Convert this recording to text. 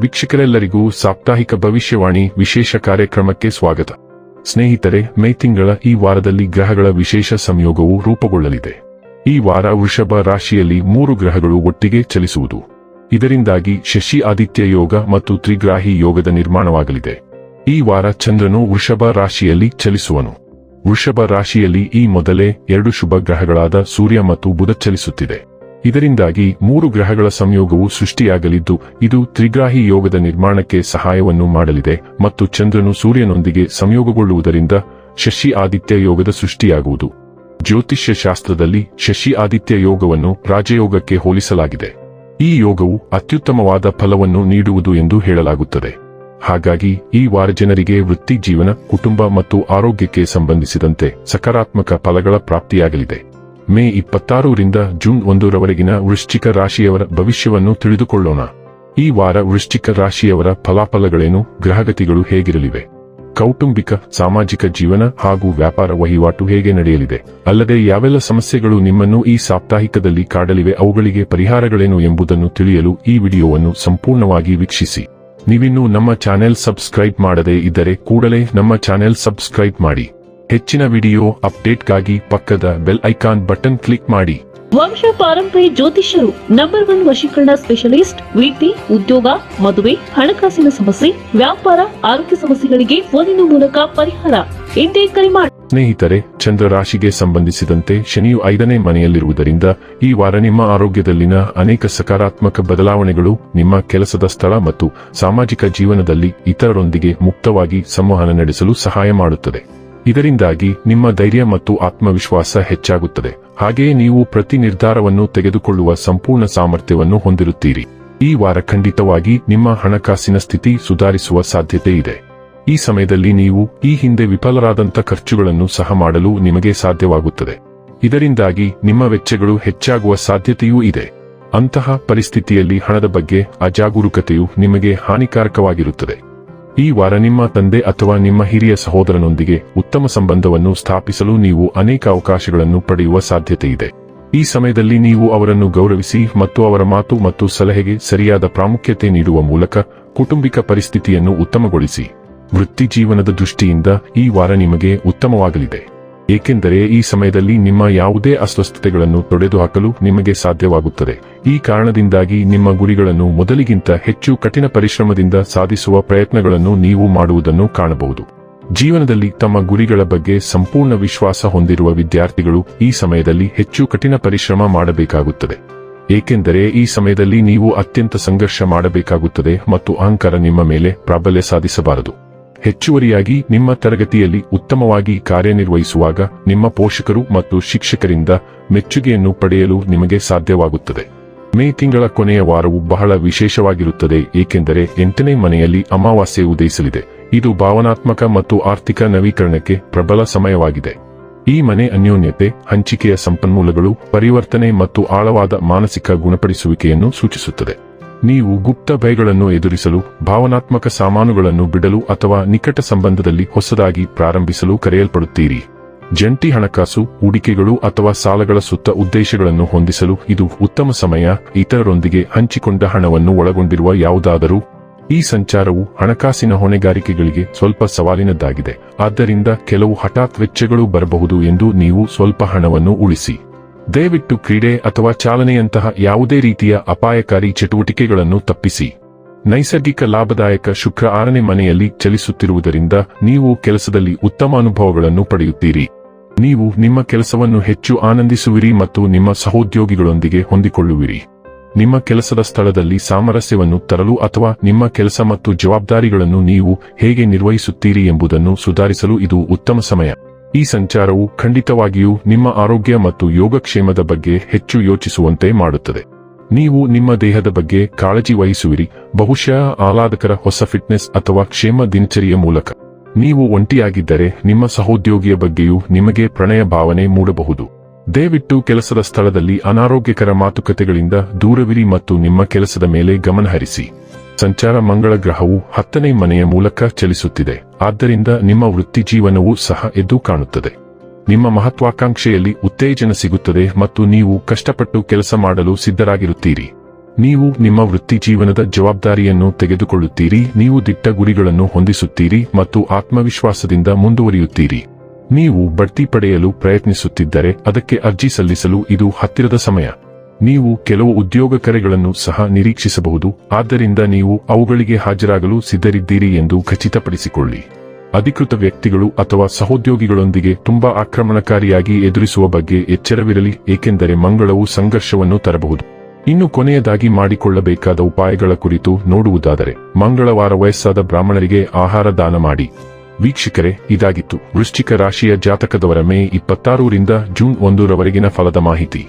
ವೀಕ್ಷಕರೆಲ್ಲರಿಗೂ ಸಾಪ್ತಾಹಿಕ ಭವಿಷ್ಯವಾಣಿ ವಿಶೇಷ ಕಾರ್ಯಕ್ರಮಕ್ಕೆ ಸ್ವಾಗತ. ಸ್ನೇಹಿತರೆ, ಮೇ ತಿಂಗಳ ಈ ವಾರದಲ್ಲಿ ಗ್ರಹಗಳ ವಿಶೇಷ ಸಂಯೋಗವು ರೂಪುಗೊಳ್ಳಲಿದೆ. ಈ ವಾರ ವೃಷಭ ರಾಶಿಯಲ್ಲಿ ಮೂರು ಗ್ರಹಗಳು ಒಟ್ಟಿಗೆ ಚಲಿಸುವುದು. ಇದರಿಂದಾಗಿ ಶಶಿ ಆದಿತ್ಯ ಯೋಗ ಮತ್ತು ತ್ರಿಗ್ರಾಹಿ ಯೋಗದ ನಿರ್ಮಾಣವಾಗಲಿದೆ. ಈ ವಾರ ಚಂದ್ರನು ವೃಷಭ ರಾಶಿಯಲ್ಲಿ ಚಲಿಸುವನು. ವೃಷಭ ರಾಶಿಯಲ್ಲಿ ಈ ಮೊದಲೇ ಎರಡು ಶುಭ ಗ್ರಹಗಳಾದ ಸೂರ್ಯ ಮತ್ತು ಬುಧ ಚಲಿಸುತ್ತಿದೆ. ಇದರಿಂದಾಗಿ ಮೂರು ಗ್ರಹಗಳ ಸಂಯೋಗವು ಸೃಷ್ಟಿಯಾಗಲಿದ್ದು, ಇದು ತ್ರಿಗ್ರಾಹಿ ಯೋಗದ ನಿರ್ಮಾಣಕ್ಕೆ ಸಹಾಯವನ್ನು ಮಾಡಲಿದೆ ಮತ್ತು ಚಂದ್ರನು ಸೂರ್ಯನೊಂದಿಗೆ ಸಂಯೋಗಗೊಳ್ಳುವುದರಿಂದ ಶಶಿ ಆದಿತ್ಯ ಯೋಗದ ಸೃಷ್ಟಿಯಾಗುವುದು. ಜ್ಯೋತಿಷ್ಯ ಶಾಸ್ತ್ರದಲ್ಲಿ ಶಶಿ ಆದಿತ್ಯ ಯೋಗವನ್ನು ರಾಜಯೋಗಕ್ಕೆ ಹೋಲಿಸಲಾಗಿದೆ. ಈ ಯೋಗವು ಅತ್ಯುತ್ತಮವಾದ ಫಲವನ್ನು ನೀಡುವುದು ಎಂದು ಹೇಳಲಾಗುತ್ತದೆ. ಹಾಗಾಗಿ, ಈ ವಾರ ಜನರಿಗೆ ವೃತ್ತಿ ಜೀವನ, ಕುಟುಂಬ ಮತ್ತು ಆರೋಗ್ಯಕ್ಕೆ ಸಂಬಂಧಿಸಿದಂತೆ ಸಕಾರಾತ್ಮಕ ಫಲಗಳ ಪ್ರಾಪ್ತಿಯಾಗಲಿದೆ. ಮೇ ಇಪ್ಪತ್ತಾರರಿಂದ ಜೂನ್ ಒಂದರವರೆಗಿನ ವೃಶ್ಚಿಕ ರಾಶಿಯವರ ಭವಿಷ್ಯವನ್ನು ತಿಳಿದುಕೊಳ್ಳೋಣ. ಈ ವಾರ ವೃಶ್ಚಿಕ ರಾಶಿಯವರ ಫಲಾಫಲಗಳೇನು, ಗ್ರಹಗತಿಗಳು ಹೇಗಿರಲಿವೆ? ಕೌಟುಂಬಿಕ, ಸಾಮಾಜಿಕ ಜೀವನ ಹಾಗೂ ವ್ಯಾಪಾರ ವಹಿವಾಟು ಹೇಗೆ ನಡೆಯಲಿದೆ? ಅಲ್ಲದೆ ಯಾವೆಲ್ಲ ಸಮಸ್ಯೆಗಳು ನಿಮ್ಮನ್ನು ಈ ಸಾಪ್ತಾಹಿಕದಲ್ಲಿ ಕಾಡಲಿವೆ, ಅವುಗಳಿಗೆ ಪರಿಹಾರಗಳೇನು ಎಂಬುದನ್ನು ತಿಳಿಯಲು ಈ ವಿಡಿಯೋವನ್ನು ಸಂಪೂರ್ಣವಾಗಿ ವೀಕ್ಷಿಸಿ. ನೀವಿನ್ನೂ ನಮ್ಮ ಚಾನೆಲ್ ಸಬ್ಸ್ಕ್ರೈಬ್ ಮಾಡದೇ ಇದ್ದರೆ ಕೂಡಲೇ ನಮ್ಮ ಚಾನೆಲ್ ಸಬ್ಸ್ಕ್ರೈಬ್ ಮಾಡಿ. ಹೆಚ್ಚಿನ ವಿಡಿಯೋ ಅಪ್ಡೇಟ್ಗಾಗಿ ಪಕ್ಕದ ಬೆಲ್ ಐಕಾನ್ ಬಟನ್ ಕ್ಲಿಕ್ ಮಾಡಿ. ವಂಶ ಪಾರಂಪರ್ಯ ಜ್ಯೋತಿಷ್ಯರು ನಂಬರ್ ಒನ್ ವಶೀಕರಣ ಸ್ಪೆಷಲಿಸ್ಟ್ ವೀಟಿ ಉದ್ಯೋಗ ಮದುವೆ ಹಣಕಾಸಿನ ಸಮಸ್ಯೆ ವ್ಯಾಪಾರ ಆರೋಗ್ಯ ಸಮಸ್ಯೆಗಳಿಗೆ ಫೋನಿನ ಮೂಲಕ ಪರಿಹಾರ. ಎಂದೇ ಕರೆ ಮಾಡಿ ಸ್ನೇಹಿತರೆ ಚಂದ್ರ ರಾಶಿಗೆ ಸಂಬಂಧಿಸಿದಂತೆ ಶನಿಯು ಐದನೇ ಮನೆಯಲ್ಲಿರುವುದರಿಂದ ಈ ವಾರ ನಿಮ್ಮ ಆರೋಗ್ಯದಲ್ಲಿನ ಅನೇಕ ಸಕಾರಾತ್ಮಕ ಬದಲಾವಣೆಗಳು ನಿಮ್ಮ ಕೆಲಸದ ಸ್ಥಳ ಮತ್ತು ಸಾಮಾಜಿಕ ಜೀವನದಲ್ಲಿ ಇತರರೊಂದಿಗೆ ಮುಕ್ತವಾಗಿ ಸಂವಹನ ನಡೆಸಲು ಸಹಾಯ ಮಾಡುತ್ತದೆ. ಇದರಿಂದಾಗಿ ನಿಮ್ಮ ಧೈರ್ಯ ಮತ್ತು ಆತ್ಮವಿಶ್ವಾಸ ಹೆಚ್ಚಾಗುತ್ತದೆ. ಹಾಗೆಯೇ ನೀವು ಪ್ರತಿ ನಿರ್ಧಾರವನ್ನು ತೆಗೆದುಕೊಳ್ಳುವ ಸಂಪೂರ್ಣ ಸಾಮರ್ಥ್ಯವನ್ನು ಹೊಂದಿರುತ್ತೀರಿ. ಈ ವಾರ ಖಂಡಿತವಾಗಿ ನಿಮ್ಮ ಹಣಕಾಸಿನ ಸ್ಥಿತಿ ಸುಧಾರಿಸುವ ಸಾಧ್ಯತೆ ಇದೆ. ಈ ಸಮಯದಲ್ಲಿ ನೀವು ಈ ಹಿಂದೆ ವಿಫಲರಾದಂಥ ಖರ್ಚುಗಳನ್ನು ಸಹ ಮಾಡಲು ನಿಮಗೆ ಸಾಧ್ಯವಾಗುತ್ತದೆ. ಇದರಿಂದಾಗಿ ನಿಮ್ಮ ವೆಚ್ಚಗಳು ಹೆಚ್ಚಾಗುವ ಸಾಧ್ಯತೆಯೂ ಇದೆ. ಅಂತಹ ಪರಿಸ್ಥಿತಿಯಲ್ಲಿ ಹಣದ ಬಗ್ಗೆ ಅಜಾಗರೂಕತೆಯು ನಿಮಗೆ ಹಾನಿಕಾರಕವಾಗಿರುತ್ತದೆ. ಈ ವಾರ ನಿಮ್ಮ ತಂದೆ ಅಥವಾ ನಿಮ್ಮ ಹಿರಿಯ ಸಹೋದರನೊಂದಿಗೆ ಉತ್ತಮ ಸಂಬಂಧವನ್ನು ಸ್ಥಾಪಿಸಲು ನೀವು ಅನೇಕ ಅವಕಾಶಗಳನ್ನು ಪಡೆಯುವ ಸಾಧ್ಯತೆ ಇದೆ ಈ ಸಮಯದಲ್ಲಿ ನೀವು ಅವರನ್ನು ಗೌರವಿಸಿ ಮತ್ತು ಅವರ ಮಾತು ಮತ್ತು ಸಲಹೆಗೆ ಸರಿಯಾದ ಪ್ರಾಮುಖ್ಯತೆ ನೀಡುವ ಮೂಲಕ ಕುಟುಂಬಿಕ ಪರಿಸ್ಥಿತಿಯನ್ನು ಉತ್ತಮಗೊಳಿಸಿ. ವೃತ್ತಿ ಜೀವನದ ದೃಷ್ಟಿಯಿಂದ ಈ ವಾರ ನಿಮಗೆ ಉತ್ತಮವಾಗಲಿದೆ. ಏಕೆಂದರೆ ಈ ಸಮಯದಲ್ಲಿ ನಿಮ್ಮ ಯಾವುದೇ ಅಸ್ವಸ್ಥತೆಗಳನ್ನು ತೊಡೆದುಹಾಕಲು ನಿಮಗೆ ಸಾಧ್ಯವಾಗುತ್ತದೆ. ಈ ಕಾರಣದಿಂದಾಗಿ ನಿಮ್ಮ ಗುರಿಗಳನ್ನು ಮೊದಲಿಗಿಂತ ಹೆಚ್ಚು ಕಠಿಣ ಪರಿಶ್ರಮದಿಂದ ಸಾಧಿಸುವ ಪ್ರಯತ್ನಗಳನ್ನು ನೀವು ಮಾಡುವುದನ್ನು ಕಾಣಬಹುದು. ಜೀವನದಲ್ಲಿ ತಮ್ಮ ಗುರಿಗಳ ಬಗ್ಗೆ ಸಂಪೂರ್ಣ ವಿಶ್ವಾಸ ಹೊಂದಿರುವ ವಿದ್ಯಾರ್ಥಿಗಳು ಈ ಸಮಯದಲ್ಲಿ ಹೆಚ್ಚು ಕಠಿಣ ಪರಿಶ್ರಮ ಮಾಡಬೇಕಾಗುತ್ತದೆ. ಏಕೆಂದರೆ ಈ ಸಮಯದಲ್ಲಿ ನೀವು ಅತ್ಯಂತ ಸಂಘರ್ಷ ಮಾಡಬೇಕಾಗುತ್ತದೆ ಮತ್ತು ಅಹಂಕಾರ ನಿಮ್ಮ ಮೇಲೆ ಪ್ರಾಬಲ್ಯ ಸಾಧಿಸಬಾರದು. ಹೆಚ್ಚುವರಿಯಾಗಿ ನಿಮ್ಮ ತರಗತಿಯಲ್ಲಿ ಉತ್ತಮವಾಗಿ ಕಾರ್ಯನಿರ್ವಹಿಸುವಾಗ ನಿಮ್ಮ ಪೋಷಕರು ಮತ್ತು ಶಿಕ್ಷಕರಿಂದ ಮೆಚ್ಚುಗೆಯನ್ನು ಪಡೆಯಲು ನಿಮಗೆ ಸಾಧ್ಯವಾಗುತ್ತದೆ. ಮೇ ತಿಂಗಳ ಕೊನೆಯ ವಾರವು ಬಹಳ ವಿಶೇಷವಾಗಿರುತ್ತದೆ, ಏಕೆಂದರೆ ಎಂಟನೇ ಮನೆಯಲ್ಲಿ ಅಮಾವಾಸ್ಯೆ ಉದಯಿಸಲಿದೆ. ಇದು ಭಾವನಾತ್ಮಕ ಮತ್ತು ಆರ್ಥಿಕ ನವೀಕರಣಕ್ಕೆ ಪ್ರಬಲ ಸಮಯವಾಗಿದೆ. ಈ ಮನೆ ಅನ್ಯೋನ್ಯತೆ, ಹಂಚಿಕೆಯ ಸಂಪನ್ಮೂಲಗಳು ಪರಿವರ್ತನೆ ಮತ್ತು ಆಳವಾದ ಮಾನಸಿಕ ಗುಣಪಡಿಸುವಿಕೆಯನ್ನು ಸೂಚಿಸುತ್ತದೆ. ನೀವು ಗುಪ್ತ ಭಯಗಳನ್ನು ಎದುರಿಸಲು, ಭಾವನಾತ್ಮಕ ಸಾಮಾನುಗಳನ್ನು ಬಿಡಲು ಅಥವಾ ನಿಕಟ ಸಂಬಂಧದಲ್ಲಿ ಹೊಸದಾಗಿ ಪ್ರಾರಂಭಿಸಲು ಕರೆಯಲ್ಪಡುತ್ತೀರಿ. ಜಂಟಿ ಹಣಕಾಸು, ಹೂಡಿಕೆಗಳು ಅಥವಾ ಸಾಲಗಳ ಸುತ್ತ ಉದ್ದೇಶಗಳನ್ನು ಹೊಂದಿಸಲು ಇದು ಉತ್ತಮ ಸಮಯ, ಇತರರೊಂದಿಗೆ ಹಂಚಿಕೊಂಡ ಹಣವನ್ನು ಒಳಗೊಂಡಿರುವ ಯಾವುದಾದರೂ. ಈ ಸಂಚಾರವು ಹಣಕಾಸಿನ ಹೊಣೆಗಾರಿಕೆಗಳಿಗೆ ಸ್ವಲ್ಪ ಸವಾಲಿನದ್ದಾಗಿದೆ. ಆದ್ದರಿಂದ ಕೆಲವು ಹಠಾತ್ ವೆಚ್ಚಗಳು ಬರಬಹುದು ಎಂದು ನೀವು ಸ್ವಲ್ಪ ಹಣವನ್ನು ಉಳಿಸಿ. ದಯವಿಟ್ಟು ಕ್ರೀಡೆ ಅಥವಾ ಚಾಲನೆಯಂತಹ ಯಾವುದೇ ರೀತಿಯ ಅಪಾಯಕಾರಿ ಚಟುವಟಿಕೆಗಳನ್ನು ತಪ್ಪಿಸಿ. ನೈಸರ್ಗಿಕ ಲಾಭದಾಯಕ ಶುಕ್ರ ಆರನೇ ಮನೆಯಲ್ಲಿ ಚಲಿಸುತ್ತಿರುವುದರಿಂದ ನೀವು ಕೆಲಸದಲ್ಲಿ ಉತ್ತಮ ಅನುಭವಗಳನ್ನು ಪಡೆಯುತ್ತೀರಿ. ನೀವು ನಿಮ್ಮ ಕೆಲಸವನ್ನು ಹೆಚ್ಚು ಆನಂದಿಸುವಿರಿ ಮತ್ತು ನಿಮ್ಮ ಸಹೋದ್ಯೋಗಿಗಳೊಂದಿಗೆ ಹೊಂದಿಕೊಳ್ಳುವಿರಿ. ನಿಮ್ಮ ಕೆಲಸದ ಸ್ಥಳದಲ್ಲಿ ಸಾಮರಸ್ಯವನ್ನು ತರಲು ಅಥವಾ ನಿಮ್ಮ ಕೆಲಸ ಮತ್ತು ಜವಾಬ್ದಾರಿಗಳನ್ನು ನೀವು ಹೇಗೆ ನಿರ್ವಹಿಸುತ್ತೀರಿ ಎಂಬುದನ್ನು ಸುಧಾರಿಸಲು ಇದು ಉತ್ತಮ ಸಮಯ. ಈ ಸಂಚಾರವು ಖಂಡಿತವಾಗಿಯೂ ನಿಮ್ಮ ಆರೋಗ್ಯ ಮತ್ತು ಯೋಗಕ್ಷೇಮದ ಬಗ್ಗೆ ಹೆಚ್ಚು ಯೋಚಿಸುವಂತೆ ಮಾಡುತ್ತದೆ. ನೀವು ನಿಮ್ಮ ದೇಹದ ಬಗ್ಗೆ ಕಾಳಜಿ ವಹಿಸುವಿರಿ, ಬಹುಶಃ ಆಹ್ಲಾದಕರ ಹೊಸ ಫಿಟ್ನೆಸ್ ಅಥವಾ ಕ್ಷೇಮ ದಿನಚರಿಯ ಮೂಲಕ. ನೀವು ಒಂಟಿಯಾಗಿದ್ದರೆ ನಿಮ್ಮ ಸಹೋದ್ಯೋಗಿಯ ಬಗ್ಗೆಯೂ ನಿಮಗೆ ಪ್ರಣಯ ಭಾವನೆ ಮೂಡಬಹುದು. ದಯವಿಟ್ಟು ಕೆಲಸದ ಸ್ಥಳದಲ್ಲಿ ಅನಾರೋಗ್ಯಕರ ಮಾತುಕತೆಗಳಿಂದ ದೂರವಿರಿ ಮತ್ತು ನಿಮ್ಮ ಕೆಲಸದ ಮೇಲೆ ಗಮನಹರಿಸಿ ಸಂಚಾರ ಮಂಗಳ ಗ್ರಹವು ಹತ್ತನೇ ಮನೆಯ ಮೂಲಕ ಚಲಿಸುತ್ತಿದೆ. ಆದ್ದರಿಂದ ನಿಮ್ಮ ವೃತ್ತಿ ಜೀವನವೂ ಸಹ ಎದ್ದು ಕಾಣುತ್ತದೆ. ನಿಮ್ಮ ಮಹತ್ವಾಕಾಂಕ್ಷೆಯಲ್ಲಿ ಉತ್ತೇಜನ ಸಿಗುತ್ತದೆ ಮತ್ತು ನೀವು ಕಷ್ಟಪಟ್ಟು ಕೆಲಸ ಮಾಡಲು ಸಿದ್ಧರಾಗಿರುತ್ತೀರಿ. ನೀವು ನಿಮ್ಮ ವೃತ್ತಿ ಜೀವನದ ಜವಾಬ್ದಾರಿಯನ್ನು ತೆಗೆದುಕೊಳ್ಳುತ್ತೀರಿ. ನೀವು ದಿಟ್ಟ ಗುರಿಗಳನ್ನು ಹೊಂದಿಸುತ್ತೀರಿ ಮತ್ತು ಆತ್ಮವಿಶ್ವಾಸದಿಂದ ಮುಂದುವರಿಯುತ್ತೀರಿ. ನೀವು ಬಡ್ತಿ ಪಡೆಯಲು ಪ್ರಯತ್ನಿಸುತ್ತಿದ್ದರೆ ಅದಕ್ಕೆ ಅರ್ಜಿ ಸಲ್ಲಿಸಲು ಇದು ಹತ್ತಿರದ ಸಮಯ. ನೀವು ಕೆಲವು ಉದ್ಯೋಗ ಕರೆಗಳನ್ನು ಸಹ ನಿರೀಕ್ಷಿಸಬಹುದು. ಆದ್ದರಿಂದ ನೀವು ಅವುಗಳಿಗೆ ಹಾಜರಾಗಲು ಸಿದ್ಧರಿದ್ದೀರಿ ಎಂದು ಖಚಿತಪಡಿಸಿಕೊಳ್ಳಿ. ಅಧಿಕೃತ ವ್ಯಕ್ತಿಗಳು ಅಥವಾ ಸಹೋದ್ಯೋಗಿಗಳೊಂದಿಗೆ ತುಂಬಾ ಆಕ್ರಮಣಕಾರಿಯಾಗಿ ಎದುರಿಸುವ ಬಗ್ಗೆ ಎಚ್ಚರವಿರಲಿ, ಏಕೆಂದರೆ ಮಂಗಳವು ಸಂಘರ್ಷವನ್ನು ತರಬಹುದು. ಇನ್ನು ಕೊನೆಯದಾಗಿ ಮಾಡಿಕೊಳ್ಳಬೇಕಾದ ಉಪಾಯಗಳ ಕುರಿತು ನೋಡುವುದಾದರೆ, ಮಂಗಳವಾರ ವಯಸ್ಸಾದ ಬ್ರಾಹ್ಮಣರಿಗೆ ಆಹಾರ ದಾನ ಮಾಡಿ. ವೀಕ್ಷಕರೇ, ಇದಾಗಿತ್ತು ವೃಶ್ಚಿಕ ರಾಶಿಯ ಜಾತಕದವರ ಮೇ ಇಪ್ಪತ್ತಾರರಿಂದ ಜೂನ್ ಒಂದರವರೆಗಿನ ಫಲದ ಮಾಹಿತಿ.